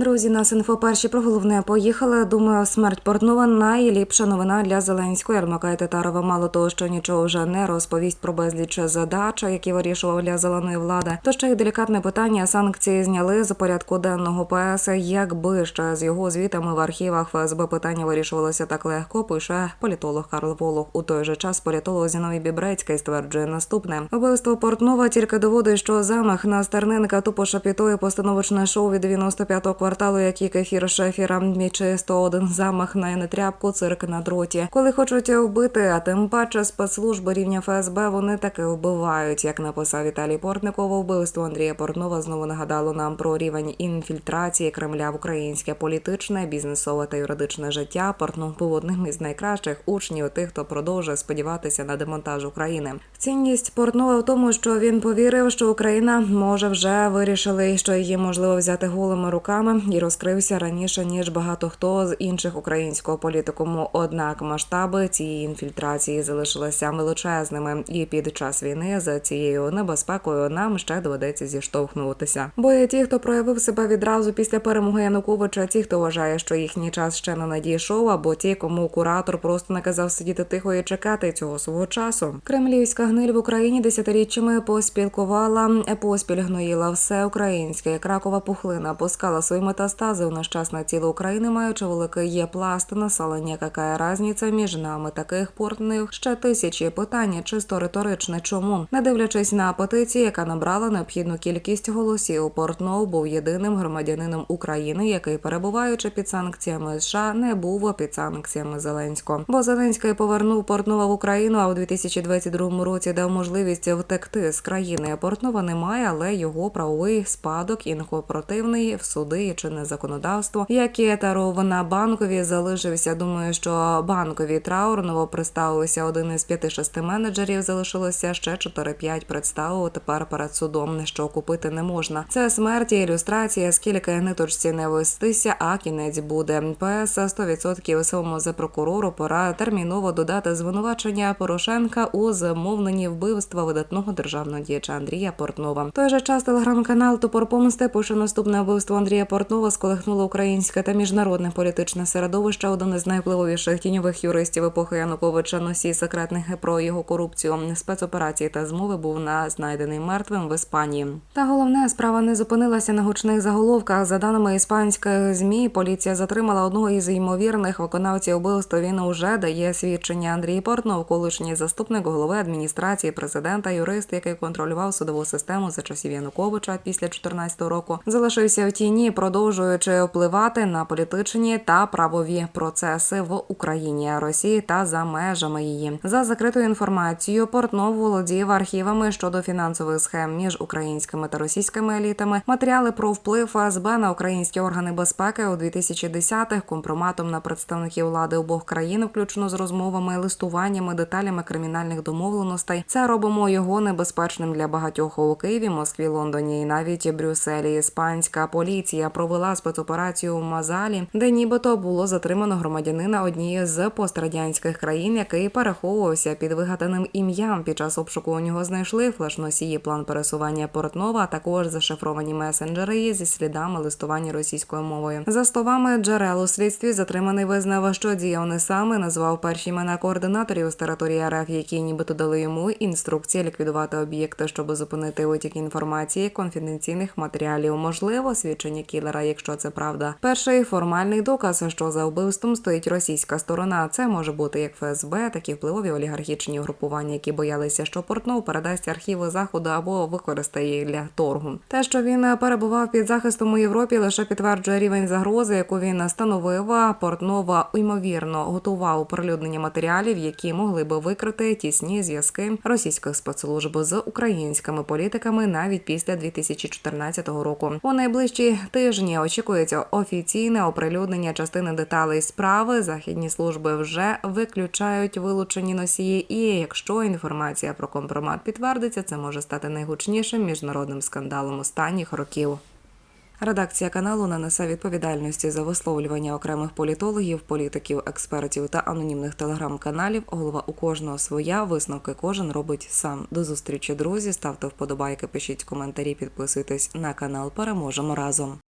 Друзі, нас інфо перші про головне поїхали. Думаю, смерть Портнова найліпша новина для Зеленського. Ярмака і Татарова мало того, що нічого вже не розповість про безліч задач, які вирішував для зеленої влади. То ще й делікатне питання. Санкції зняли з порядку денного ПС. Якби ще з його звітами в архівах ФСБ питання вирішувалося так легко. Пише політолог Карл Волох. У той же час політолог Зіновій Бібрецький стверджує наступне: вбивство Портнова тільки доводить, що замах на Стерненка тупо шапітує постановочне шоу від 95-го кварталу, як і кефір шефіра, міче 101 замах на нетряпку, цирк на дроті. Коли хочуть вбити, а тим паче спецслужби рівня ФСБ, вони таки вбивають. Як написав Віталій Портников, вбивство Андрія Портнова знову нагадало нам про рівень інфільтрації Кремля в українське політичне, бізнесове та юридичне життя. Портнов був одним із найкращих учнів тих, хто продовжує сподіватися на демонтаж України. Цінність Портнова в тому, що він повірив, що Україна може вже вирішили, що її можливо взяти голими руками, і розкрився раніше ніж багато хто з інших українського політикуму. Однак масштаби цієї інфільтрації залишилися величезними, і під час війни за цією небезпекою нам ще доведеться зіштовхнутися. Бо є ті, хто проявив себе відразу після перемоги Януковича, ті, хто вважає, що їхній час ще не надійшов, або ті, кому куратор просто наказав сидіти тихо і чекати цього свого часу. Кремлівська гниль в Україні десятиріччями поспілкувала, поспіль гноїла все українське, як ракова пухлина, пускала свої метастази у нещасне тіло України, маючи великий є пласт населення. Яка разниця між нами таких портних ще тисячі питання, чисто риторичне. Чому не дивлячись на петицію, яка набрала необхідну кількість голосів, Портнов був єдиним громадянином України, який перебуваючи під санкціями США, не був під санкціями Зеленського. Бо Зеленський повернув Портнова в Україну, а у 2022 році дав можливість втекти з країни. Портнова немає, але його правовий спадок інкопротивний в суди чинне законодавство, яке таров на банкові залишився. Думаю, що банкові траур новоприставився один із п'яти-шести менеджерів. Залишилося ще 4-5 представив тепер перед судом, що купити не можна. Це смерть і ілюстрація, скільки ниточці не вестися, а кінець буде. ПС 100% своєму за прокурору пора терміново додати звинувачення Порошенка у замовленні вбивства видатного державного діяча Андрія Портнова. Той же час телеграм-канал Топор Помсти пише наступне вбивство Андрія Портнова сколихнуло українське та міжнародне політичне середовище. Один із найвпливовіших тіньових юристів епохи Януковича носій секретних про його корупцію, спецоперації та змови був на знайдений мертвим в Іспанії. Та головне справа не зупинилася на гучних заголовках. За даними іспанських змі, поліція затримала одного із ймовірних виконавців вбивства. Він уже дає свідчення Андрій Портнов, колишній заступник голови адміністрації президента, юрист, який контролював судову систему за часів Януковича після 2014 року, залишився в тіні, продовжуючи впливати на політичні та правові процеси в Україні, Росії та за межами її. За закритою інформацією, Портнов володів архівами щодо фінансових схем між українськими та російськими елітами. Матеріали про вплив ФСБ на українські органи безпеки у 2010-х, компроматом на представників влади обох країн, включно з розмовами, листуваннями, деталями кримінальних домовленостей. Це робимо його небезпечним для багатьох у Києві, Москві, Лондоні і навіть Брюсселі. Іспанська поліція провела спецоперацію у Мазалі, де нібито було затримано громадянина однієї з пострадянських країн, який переховувався під вигаданим ім'ям. Під час обшуку у нього знайшли флеш-носії, план пересування Портнова, а також зашифровані месенджери зі слідами листування російською мовою. За словами джерел у слідстві, затриманий визнав, що діяв не саме назвав перші імена координаторів з території РФ, які нібито дали йому інструкції ліквідувати об'єкти, щоб зупинити витік інформації конфіденційних матеріалів. Можливо, свідчення кілера, якщо це правда. Перший формальний доказ, що за вбивством стоїть російська сторона. Це може бути як ФСБ, так і впливові олігархічні групування, які боялися, що Портнов передасть архіви заходу або використає їх для торгу. Те, що він перебував під захистом у Європі, лише підтверджує рівень загрози, яку він становив. Портнова ймовірно готував оприлюднення матеріалів, які могли би викрити тісні зв'язки російських спецслужб з українськими політиками навіть після 2014 року. У найближчі тижні очікується офіційне оприлюднення частини деталей справи. Західні служби вже виключають вилучені носії. І якщо інформація про компромат підтвердиться, це може стати найгучнішим міжнародним скандалом останніх років. Редакція каналу не несе відповідальності за висловлювання окремих політологів, політиків, експертів та анонімних телеграм-каналів. Голова у кожного своя. Висновки кожен робить сам. До зустрічі, друзі. Ставте вподобайки, пишіть коментарі, підписуйтесь на канал. Переможемо разом.